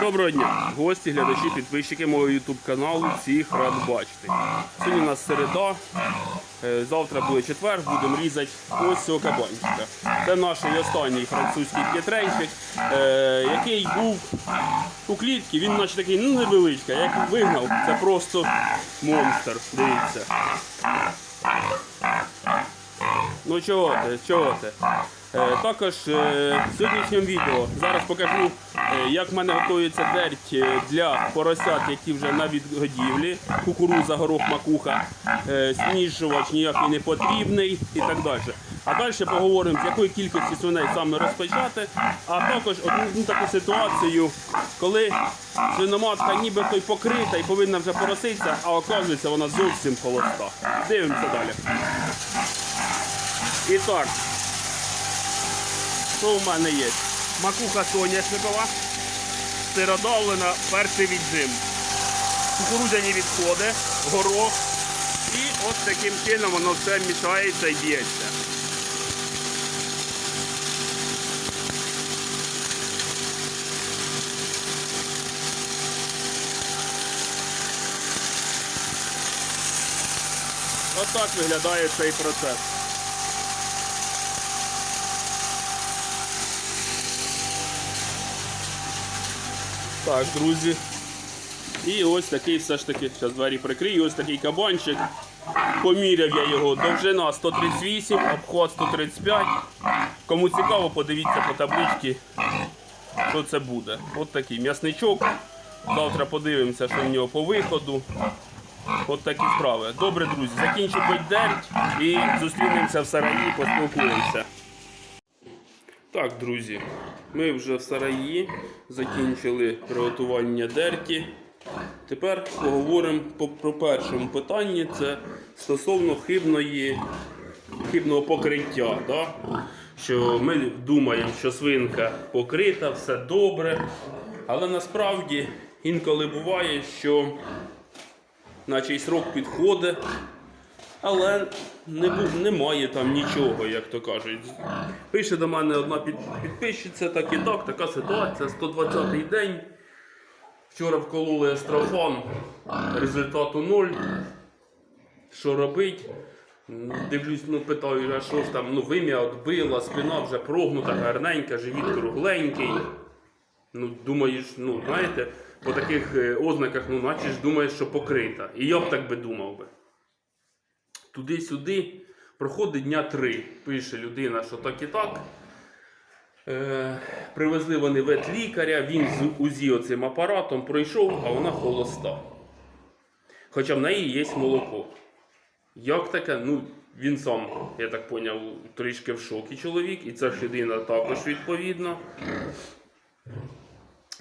Доброго дня, гості, глядачі, підписчики мого YouTube каналу. Всіх рад бачити. Сьогодні у нас середа. е, Завтра буде четвер, будемо різати ось цього кабанчика. Це наш останній французький п'ятренчик, е, який був у клітці. Він наче такий ну, невеличкий. Як вигнав, це просто монстр. Дивіться. Ну чого ти, чого ти? Е, також в сьогоднішньому відео зараз покажу, як в мене готується дерть е, для поросят, які вже на відгодівлі, кукуруза, горох, макуха, е, сніжувач ніякий не потрібний і так далі. А далі поговоримо, з якої кількості свиней саме розпочати, а також одну таку ситуацію, коли свиноматка нібито й покрита і повинна вже пороситися, а оказується вона зовсім холоста. Дивимося далі. І так, що в мене є? Макуха соняшникова, сиродавлена, перший віджим. Кукурудзяні відходи, горох. І от таким чином воно все мішається і б'ється. Отак виглядає цей процес. Так, друзі. І ось такий все ж таки, зараз двері прикрию, ось такий кабанчик. Поміряв я його, довжина 138, обход 135. Кому цікаво, подивіться по табличці, що це буде. От такий м'ясничок. Завтра подивимося, що в нього по виходу. От такі справи. Добре, друзі, закінчу дерть і зустрінемося в сараї, поспілкуємося. Так, друзі, ми вже в сараї закінчили приготування дерті. Тепер поговоримо про першому питанні. Це стосовно хибної, хибного покриття. Да? Що ми думаємо, що свинка покрита, все добре. Але насправді інколи буває, що наче й срок підходить, але не, бу- немає там нічого, як то кажуть. Пише до мене одна під, підписчиця, так і так, така ситуація, 120-й день. Вчора вкололи естрофан, результату 0. Що робить? Дивлюсь, ну питаю, а що ж там, ну вим'я відбила, спина вже прогнута, гарненька, живіт кругленький. Ну, думаєш, ну, знаєте, по таких е, ознаках, ну, наче ж думаєш, що покрита. І я б так би думав би. Туди-сюди проходить дня три. Пише людина, що так і так. Е, привезли вони ветлікаря, він з УЗІ оцим апаратом пройшов, а вона холоста. Хоча в неї є молоко. Як таке? Ну, він сам, я так поняв, трішки в шокі чоловік, і ця ж людина також відповідно.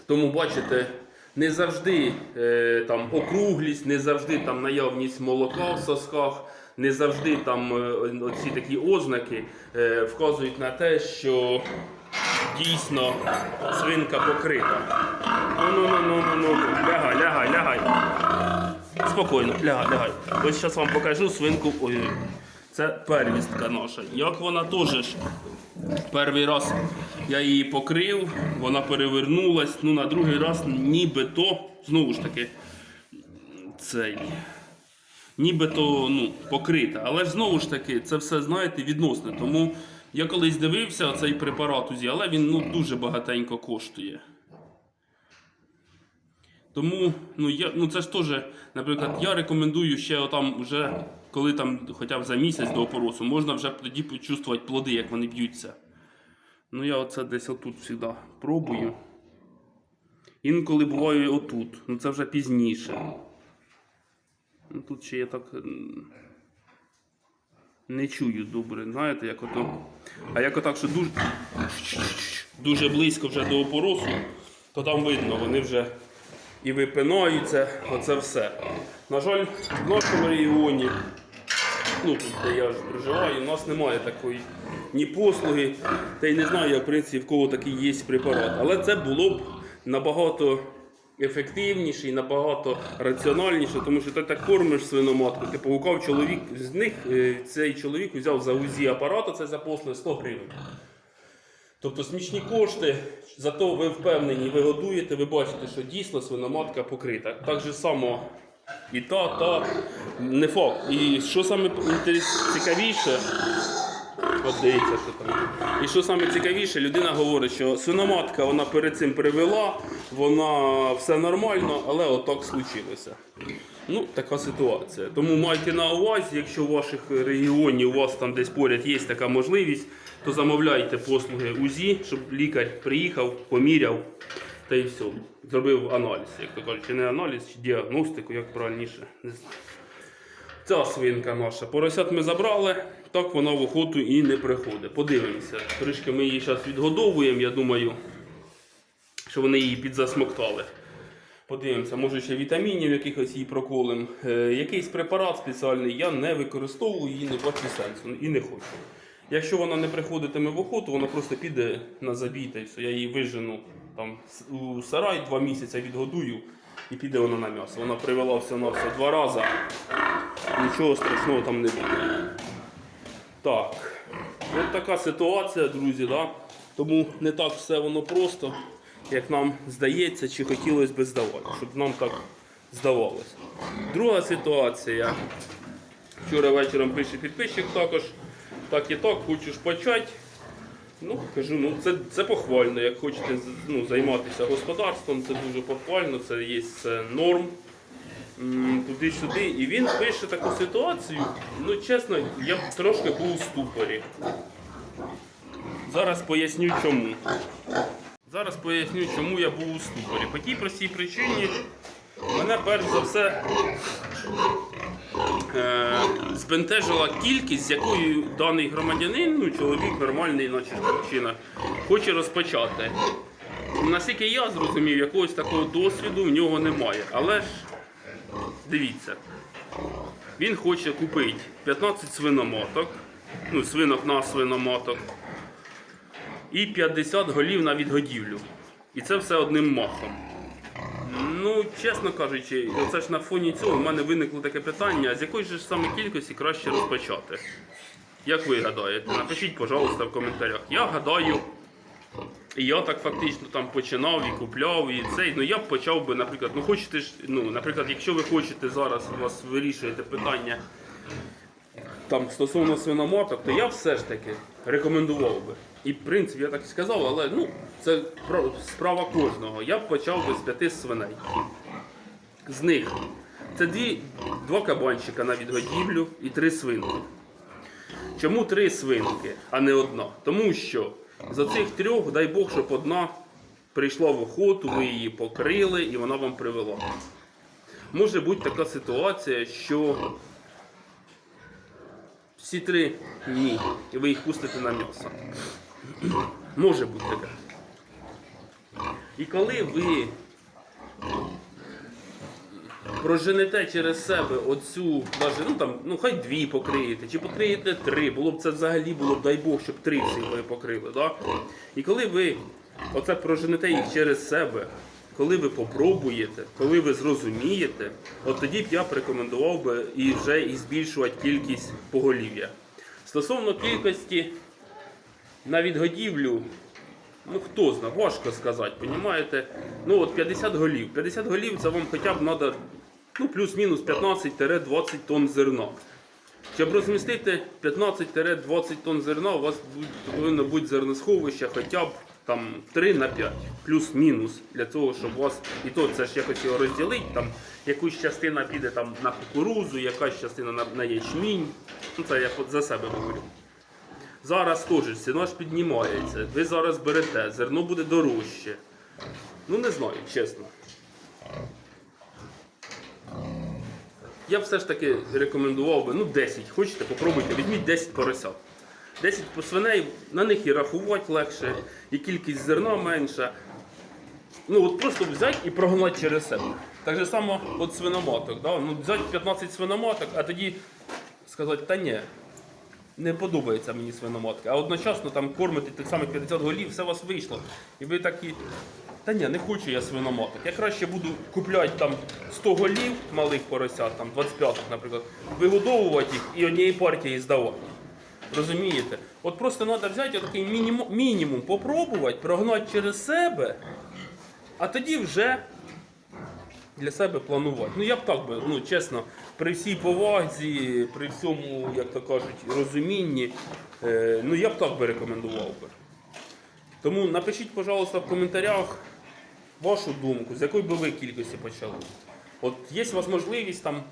Тому бачите, не завжди е, там округлість, не завжди там наявність молока в сосках, не завжди там е, оці такі ознаки е, вказують на те, що дійсно свинка покрита. Ну ну ну ну ну ну лягай, лягай, лягай. Спокійно, лягай, лягай. Ось зараз вам покажу свинку. Ой, це первістка наша. Як вона теж Перший раз я її покрив, вона перевернулась. Ну, на другий раз нібито, знову ж таки, цей. Нібито ну, покрита. Але ж знову ж таки, це все, знаєте, відносне. Тому я колись дивився цей препарат УЗІ, але він ну, дуже багатенько коштує. Тому ну, я, ну це ж теж, наприклад, я рекомендую ще отам вже, коли там хоча б за місяць до опоросу, можна вже тоді почувствувати плоди, як вони б'ються. Ну я оце десь отут завжди пробую. Інколи буває отут. Ну це вже пізніше. Ну, тут ще я так не чую добре, знаєте, як ото. А як отак, що дуже, дуже близько вже до опоросу, то там видно, вони вже і випинаються, оце все. На жаль, в нашому регіоні, ну тут де я ж проживаю, у нас немає такої ні послуги, та й не знаю, я в принципі в кого такий є препарат. Але це було б набагато ефективніше і набагато раціональніше, тому що ти так кормиш свиноматку, ти погукав чоловік, з них е, цей чоловік взяв за УЗІ апарата, це за послуги 100 гривень. Тобто смішні кошти, зато ви впевнені, ви годуєте, ви бачите, що дійсно свиноматка покрита. Так же само і та, та, не факт. І що саме цікавіше, от що там. І що саме цікавіше, людина говорить, що свиноматка вона перед цим привела, вона все нормально, але отак случилося. Ну, така ситуація. Тому майте на увазі, якщо в ваших регіоні у вас там десь поряд є така можливість, то замовляйте послуги УЗІ, щоб лікар приїхав, поміряв та й все. Зробив аналіз, як то кажуть, чи не аналіз, чи діагностику, як правильніше, не знаю. Ця свинка наша. Поросят ми забрали, так вона в охоту і не приходить. Подивимося. Трішки ми її зараз відгодовуємо, я думаю, що вони її підзасмоктали. Подивимося, може ще вітамінів якихось їй проколем. Е, якийсь препарат спеціальний я не використовую і не бачу сенсу і не хочу. Якщо вона не приходитиме в охоту, вона просто піде на забій та все. Я її вижену там у сарай два місяці відгодую і піде вона на м'ясо. Вона привела все на все два рази. Нічого страшного там не буде. Так, от така ситуація, друзі. Да? Тому не так все воно просто, як нам здається, чи хотілося б здавати, щоб нам так здавалося. Друга ситуація. Вчора вечором пише підписчик також. Так і так, хочеш почати. Ну, кажу, ну це, це похвально. Як хочете ну, займатися господарством, це дуже похвально, це є це норм. Туди-сюди. І він пише таку ситуацію. Ну, чесно, я трошки був у ступорі. Зараз поясню чому. Зараз поясню, чому я був у ступорі. По тій простій причині мене перш за все е, збентежила кількість, з якою даний громадянин, ну чоловік нормальний, наче хлопчина, хоче розпочати. Наскільки я зрозумів, якогось такого досвіду в нього немає. Але ж дивіться, він хоче купити 15 свиноматок, ну, свинок на свиноматок, і 50 голів на відгодівлю. І це все одним махом. Ну, чесно кажучи, оце ж на фоні цього в мене виникло таке питання, з якої ж саме кількості краще розпочати? Як ви гадаєте? Напишіть, пожалуйста, в коментарях. Я гадаю, і я так фактично там починав і купляв, і цей. Ну я б почав би, наприклад, ну хочете ж, ну, наприклад, якщо ви хочете зараз у вас вирішуєте питання там стосовно свиноматок, то я все ж таки рекомендував би. І в принципі я так і сказав, але ну це справа кожного. Я б почав би з п'яти свиней. З них це дві, два кабанчика на відгодівлю і три свинки. Чому три свинки, а не одна? Тому що за цих трьох, дай Бог, щоб одна прийшла в охоту, ви її покрили і вона вам привела. Може бути така ситуація, що всі три ні, і ви їх пустите на м'ясо. Може бути таке. І коли ви проженете через себе оцю, даже, ну там, ну хай дві покриєте, чи покриєте три, було б це взагалі було б, дай Бог, щоб три всі ви покрили. Да? І коли ви оце проженете їх через себе, коли ви попробуєте, коли ви зрозумієте, от тоді б я б рекомендував би і вже і збільшувати кількість поголів'я. Стосовно кількості на відгодівлю, ну хто знає, важко сказати, понімаєте? Ну от 50 голів. 50 голів це вам хоча б треба ну, плюс-мінус 15-20 тонн зерна. Щоб розмістити 15-20 тонн зерна, у вас повинно бути зерносховище хоча б там 3 на 5, плюс-мінус, для того, щоб у вас, і то це ж якось його розділити, там якусь частина піде там на кукурузу, якась частина на, на ячмінь. Ну це я за себе говорю. Зараз теж ціна ж піднімається. Ви зараз берете, зерно буде дорожче. Ну не знаю, чесно. Я все ж таки рекомендував би, ну 10, хочете, попробуйте, візьміть 10 поросят. 10 по свиней, на них і рахувати легше, і кількість зерна менша. Ну от просто взяти і прогнати через себе. Так же само от свиноматок. Да? Ну, взяти 15 свиноматок, а тоді сказати, та ні, не подобається мені свиноматка. А одночасно там кормити тих самих 50 голів, все у вас вийшло. І ви такі, та ні, не хочу я свиноматок. Я краще буду купляти там 100 голів малих поросят, там 25, наприклад, вигодовувати їх і однієї партії здавати. Розумієте? От просто треба взяти такий мінімум, мінімум попробувати, прогнати через себе, а тоді вже для себе планувати. Ну я б так би, ну чесно, при всій повазі, при всьому, як то кажуть, розумінні, е, ну я б так би рекомендував би. Тому напишіть, пожалуйста, в коментарях вашу думку, з якої би ви кількості почали. От є у вас можливість там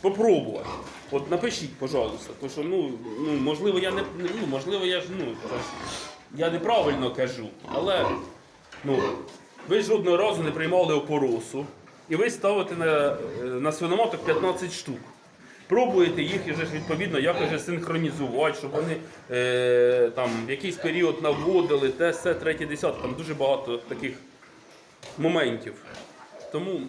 попробувати. От напишіть, пожалуйста, тому що ну, ну можливо, я не ну, можливо, я ж ну я неправильно кажу, але ну, ви жодного разу не приймали опоросу, і ви ставите на, е, на свиноматок 15 штук. Пробуєте їх і вже відповідно якось синхронізувати, щоб вони е, там в якийсь період наводили, те, все, третє, десяте. Там дуже багато таких моментів. Тому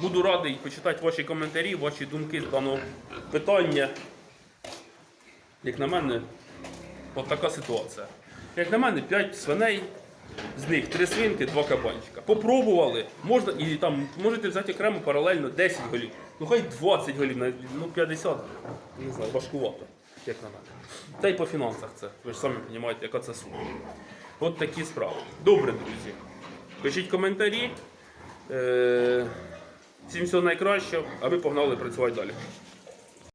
буду радий почитати ваші коментарі, ваші думки з даного питання. Як на мене, от така ситуація. Як на мене, 5 свиней, з них 3 свинки, 2 кабанчика. Попробували, можна і там можете взяти окремо паралельно 10 голів. Ну хай 20 голів, ну 50, не знаю, важкувато, як на мене. Та й по фінансах це. Ви ж самі розумієте, яка це сума. От такі справи. Добре, друзі. Пишіть коментарі. Е, Всім всього найкращого, а ми погнали працювати далі.